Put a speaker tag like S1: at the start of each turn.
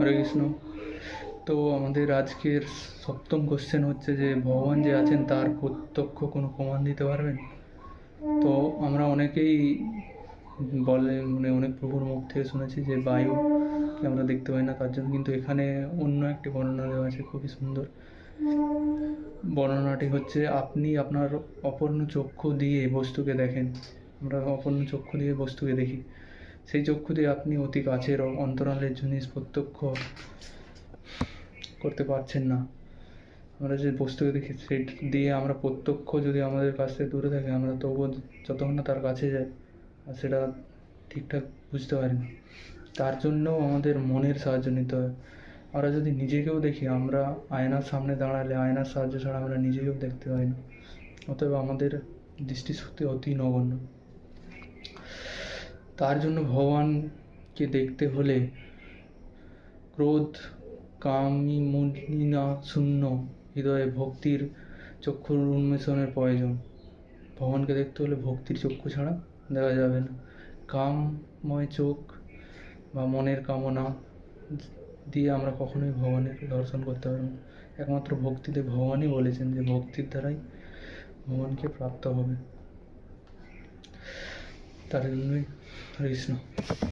S1: হরে কৃষ্ণ তো আমাদের আজকের সপ্তম কোশ্চেন হচ্ছে যে, ভগবান যে আছেন, তার প্রত্যক্ষ কোনো প্রমাণ দিতে পারবেন? তো আমরা অনেকেই বলে মানে অনেক প্রভুর মুখ থেকে শুনেছি যে, বায়ু আমরা দেখতে পাই না, তার জন্য কিন্তু এখানে অন্য একটি বর্ণনা দেওয়া আছে, খুবই সুন্দর। বর্ণনাটি হচ্ছে, আপনি আপনার অপর্ণ চক্ষু দিয়ে বস্তুকে দেখেন। আমরা অপর্ণ চক্ষু দিয়ে বস্তুকে দেখি। সেই চক্ষু দিয়ে আপনি অতি কাছের অন্তরালের জিনিস প্রত্যক্ষ করতে পারছেন না। আমরা যে বস্তুকে দেখি, সেই দিয়ে আমরা প্রত্যক্ষ যদি আমাদের কাছ থেকে দূরে থাকে, আমরা তবুও যতক্ষণ না তার কাছে যাই, আর সেটা ঠিকঠাক বুঝতে পারি না। তার জন্য আমাদের মনের সাহায্য নিতে হয়। আমরা যদি নিজেকেও দেখি, আমরা আয়নার সামনে দাঁড়ালে আয়নার সাহায্য ছাড়া আমরা নিজেকেও দেখতে পাই না। অতএব আমাদের দৃষ্টিশক্তি অতি নগণ্য। তার জন্য ভগবানকে দেখতে হলে ক্রোধ কামি শূন্য হৃদয়ে ভক্তির চক্ষুর উন্মেষণের প্রয়োজন। ভগবানকে দেখতে হলে ভক্তির চক্ষু ছাড়া দেখা যাবে না। কামময় চোখ বা মনের কামনা দিয়ে আমরা কখনোই ভগবানের দর্শন করতে পারব না। একমাত্র ভক্তিতে ভগবানই বলেছেন যে ভক্তির দ্বারাই ভগবানকে প্রাপ্ত হবে। তার জন্যই হরে কৃষ্ণ